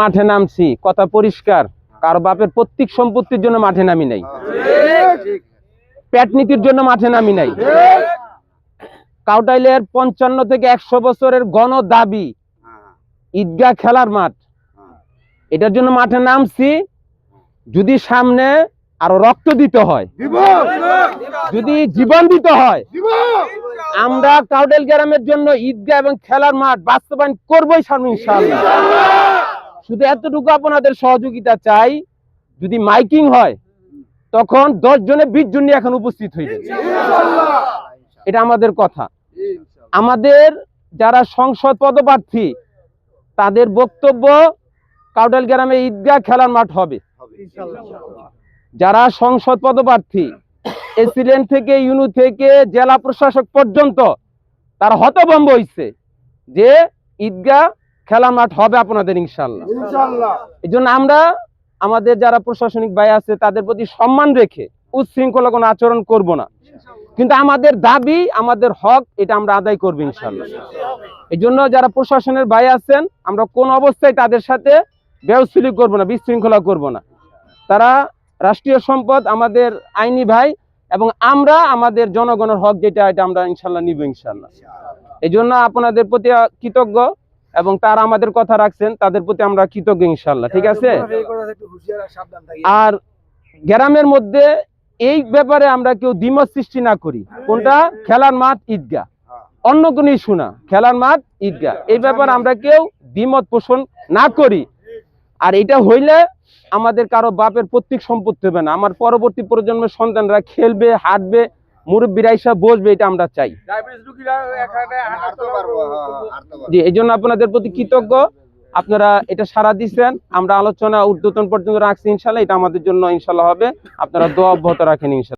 মাঠে নামছি, কথা পরিষ্কার। কারও বাপের প্রত্যেক সম্পত্তির জন্য মাঠে নামি নাই। পেট নীতির জন্য মাঠে নামি নাই। কাউটাইলের পঞ্চান্ন থেকে একশো বছরের গণ দাবি, ঈদগাহ খেলার মাঠ। এটার জন্য মাঠে নামছি, যদি সামনে আরও রক্ত দিতে হয়, যদি জীবন দিতে হয়, আমরা কাউডেল গ্রামের জন্য ঈদগাহ এবং খেলার মাঠ বাস্তবায়ন করবোই সামনে ইনশাআল্লাহ। শুধু এতটুকু আপনাদের সহযোগিতা চাই যদি মাইকিং হয় তখন দশ জনে বিশ জন এখন উপস্থিত হইবে। এটা আমাদের কথা। আমাদের যারা সংসদ পদপ্রার্থী তাদের বক্তব্য কাউডাল গ্রামে ঈদগাহ খেলার মাঠ হবে। যারা সংসদ পদপ্রার্থী এসিডেন্ট থেকে ইউনু থেকে জেলা প্রশাসক পর্যন্ত তারা হতভম্ব হইছে যে ঈদগাহ খেলার মাঠ হবে আপনাদের ইনশাল্লাহ এই জন্য আমরা আমাদের যারা প্রশাসনিক ভাই আছে তাদের প্রতি সম্মান রেখে উচ্ছৃঙ্খলা কোনো আচরণ করব না। কিন্তু আমাদের দাবি আমাদের হক এটা আমরা আদায় করব ইনশাল্লাহ এই জন্য যারা প্রশাসনের ভাই আছেন আমরা কোন অবস্থায় তাদের সাথে ব্যবস্থিত করব না বিশৃঙ্খলা করব না। তারা রাষ্ট্রীয় সম্পদ আমাদের আইনি ভাই এবং আমরা আমাদের জনগণের হক যেটা এটা আমরা ইনশাল্লাহ নিব ইনশাল্লাহ এই জন্য আপনাদের প্রতি কৃতজ্ঞ। এবং তারা আমাদের কথা রাখছেন, তাদের প্রতি আমরা কৃতজ্ঞ ইনশাল্লাহ ঠিক আছে? আর গ্রামের মধ্যে এই ব্যাপারে আমরা কেউ দ্বিমত সৃষ্টি না করি। কোনটা? খেলার মাঠ, ঈদগাহ। অন্য কোনো ইস্যু না, খেলার মাঠ, ঈদগাহ। এই ব্যাপারে আমরা কেউ দ্বিমত পোষণ না করি। আর এটা হইলে আমাদের কারও বাপের প্রত্যেক সম্পত্তি হবে না। আমার পরবর্তী প্রজন্মের সন্তানরা খেলবে, হাঁটবে মুরব্বীরা এসে বসবে এটা আমরা চাই। জি এই জন্য আপনাদের প্রতি কৃতজ্ঞ। আপনারা এটা সারা দিচ্ছেন আমরা আলোচনা উর্ধ্বতন পর্যন্ত রাখছি ইনশাল্লাহ এটা আমাদের জন্য ইনশাল্লাহ হবে। আপনারা দোয়া অব্যাহত রাখেন ইনশাল্লাহ।